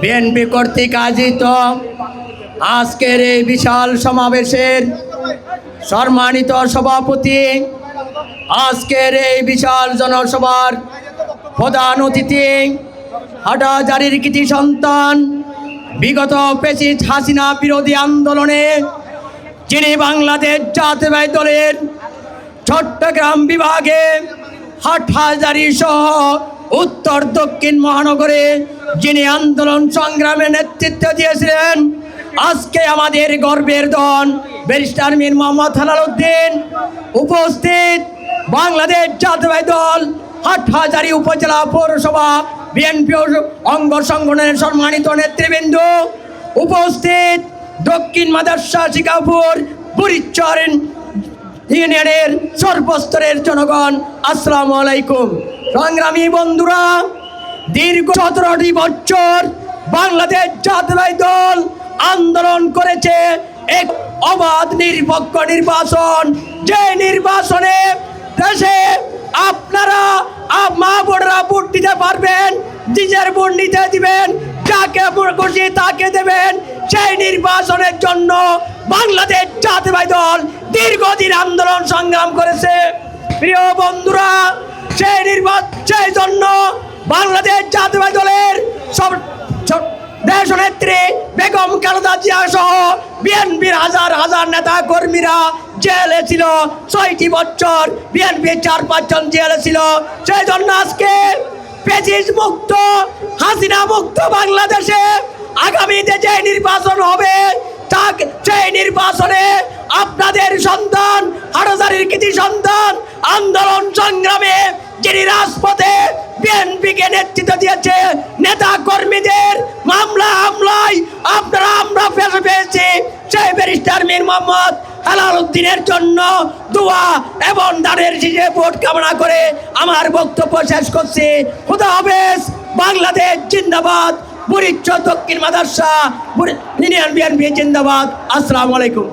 BNP কর্তৃক আয়োজিত আজকের এই বিশাল সমাবেশের সম্মানিত সভাপতি, আজকের এই বিশাল জনসভার প্রধান অতিথি, হাটাজারির কৃতি সন্তান, বিগত পেচিত হাসিনা বিরোধী আন্দোলনে, যিনি বাংলাদেশ জাতীয় দলের চট্টগ্রাম বিভাগে হাটহাজারি সহ উত্তর দক্ষিণ মহানগরে যিনি আন্দোলন সংগ্রামে নেতৃত্ব দিয়েছিলেন, আজকে আমাদের গর্বের দন ব্যারিস্টার মীর মোহাম্মদ হালাল উদ্দিন উপস্থিত বাংলাদেশ জাতীয় দল, হাটহাজারি উপজেলা পৌরসভা, বিএনপি অঙ্গ সংগঠনের সম্মানিত নেতৃবৃন্দ। উপস্থিত দক্ষিণ মাদার্সা শিকাপুর বুড়িচর ইউনিয়নের সর্বস্তরের জনগণ, আসসালামু আলাইকুম। সংগ্রামী বন্ধুরা, দীর্ঘ সতেরোটি বছর বাংলাদেশ জাতীয় দল আন্দোলন করেছে। এক অবাধ নিরপেক্ষ নির্বাচন। যে নির্বাচনে দেশে আপনারা মা বোনরা ভোট দিতে পারবেন, নিজের ভোট নিতে দিবেন, যাকে খুশি তাকে দেবেন। সেই নির্বাচনের জন্য বাংলাদেশ জাতীয় দল দীর্ঘদিন আন্দোলন সংগ্রাম করেছে। প্রিয় বন্ধুরা সেই নির্বাচন সেই জন্য বাংলাদেশ জাতীয় দলের সব সব- দেশনেত্রী বেগম খালেদা জিয়া সহ বিএনপির হাজার হাজার নেতা কর্মীরা জেলে ছিল। ছয়টি বছর বিএনপির চার পাঁচজন জেলে ছিল। সেই জন্য আজকে পেচিস মুক্ত, হাসিনা মুক্ত বাংলাদেশে আগামীতে যে নির্বাচন হবে, তাকে সেই নির্বাচনে আপনাদের সন্তান, হারোজারির কৃতি সন্তান আন্দোলন সংগ্রামে যিনি রাজপথে বিএনপিকে নেতৃত্ব দিয়েছে নেতা কর্মীদের মামলা হামলায় আপনারা, আমরা ফেসে পেয়েছি। সেই ব্যারিস্টার মীর মোহাম্মদ হেলাল জন্য দোয়া এবং দানের শীষে ভোট কামনা করে আমার বক্তব্য শেষ করছি। খুদা হাফেজ, বাংলাদেশ জিন্দাবাদ, বুড়িচ্ছ দক্ষিণ মাদার্সা ইউনিয়ন বিএনপি জিন্দাবাদ। আসসালামু আলাইকুম।